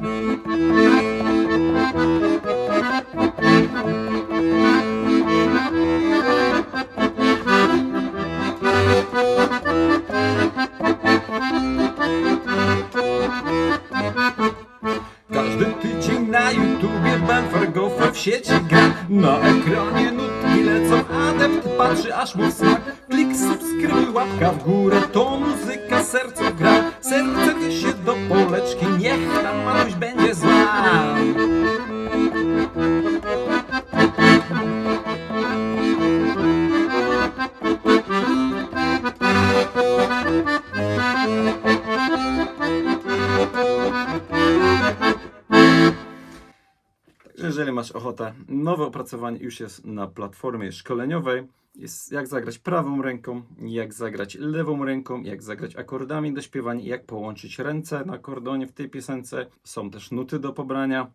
Każdy tydzień na YouTubie Benfergofe w sieci gra. Na ekranie nutki lecą, adept patrzy aż mu smak. Klik, subskrybuj, łapka w górę, to muzyka sercu gra. Serce ty się do poleczki, jeżeli masz ochotę, nowe opracowanie już jest na platformie szkoleniowej. Jest jak zagrać prawą ręką, jak zagrać lewą ręką, jak zagrać akordami do śpiewania, jak połączyć ręce na akordeonie w tej piosence. Są też nuty do pobrania,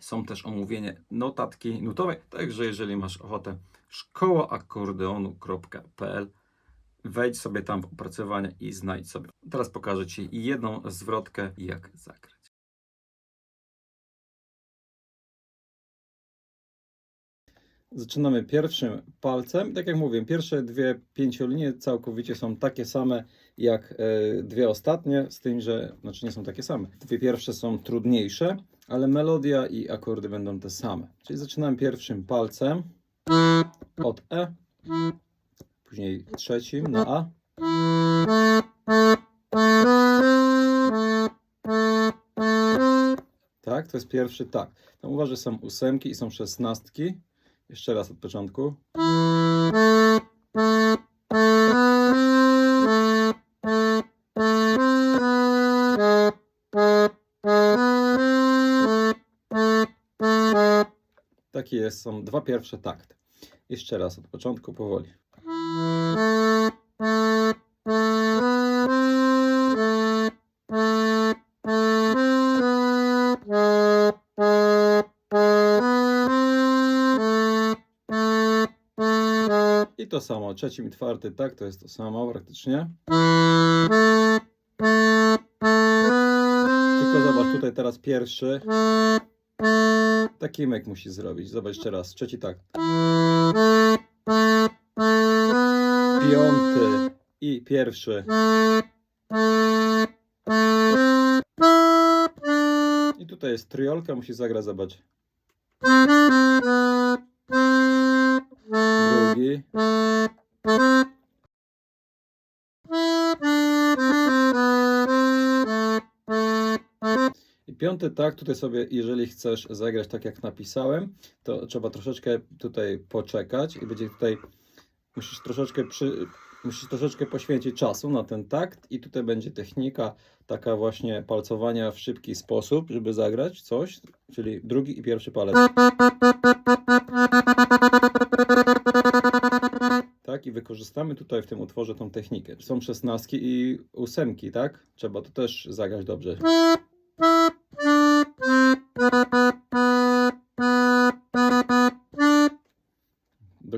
są też omówienie notatki nutowej. Także jeżeli masz ochotę, szkołaakordeonu.pl Wejdź sobie tam w opracowanie i znajdź sobie. Teraz pokażę Ci jedną zwrotkę, jak zagrać. Zaczynamy pierwszym palcem. Tak jak mówię, pierwsze dwie pięciolinie całkowicie są takie same jak e, dwie ostatnie, z tym, że znaczy nie są takie same. Dwie pierwsze są trudniejsze, ale melodia i akordy będą te same. Czyli zaczynam pierwszym palcem od E, później trzecim na A. Tak, to jest pierwszy tak. Tam uważaj, są ósemki i są szesnastki. Jeszcze raz od początku. Taki jest, są dwa pierwsze takty. Jeszcze raz od początku, powoli. I to samo, trzeci i czwarty tak, to jest to samo praktycznie. Tylko zobacz, tutaj teraz pierwszy. Taki myk musi zrobić. Zobacz jeszcze raz, trzeci tak. Piąty i pierwszy. I tutaj jest triolka, musi zagrać, zobacz. Piąty tak, tutaj sobie, jeżeli chcesz zagrać tak jak napisałem, to trzeba troszeczkę tutaj poczekać i będzie tutaj, musisz troszeczkę przy, musisz troszeczkę poświęcić czasu na ten takt i tutaj będzie technika taka właśnie palcowania w szybki sposób, żeby zagrać coś, czyli drugi i pierwszy palec. Tak, i wykorzystamy tutaj w tym utworze tą technikę. Są szesnastki i ósemki, tak? Trzeba to też zagrać dobrze.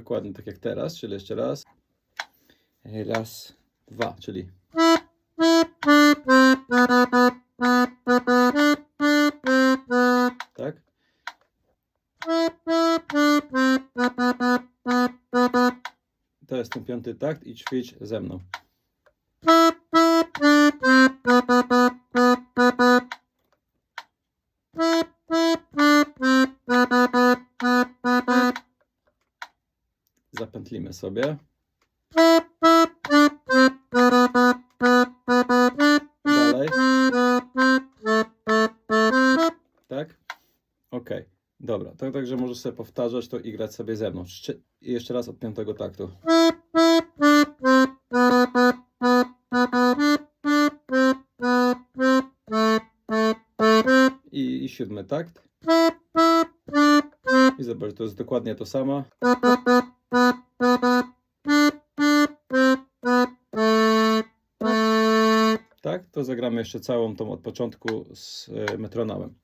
Dokładnie tak jak teraz, czyli jeszcze raz. Raz, dwa, czyli. Tak? To jest ten piąty takt i ćwicz ze mną. Zapętlimy sobie. Dalej. Tak? Ok. Dobra, to także możesz sobie powtarzać to i grać sobie ze mną. I jeszcze raz od piątego taktu. I, I siódmy takt. I zobacz, to jest dokładnie to samo. Tak, to zagramy jeszcze całą tą od początku z e, metronomem.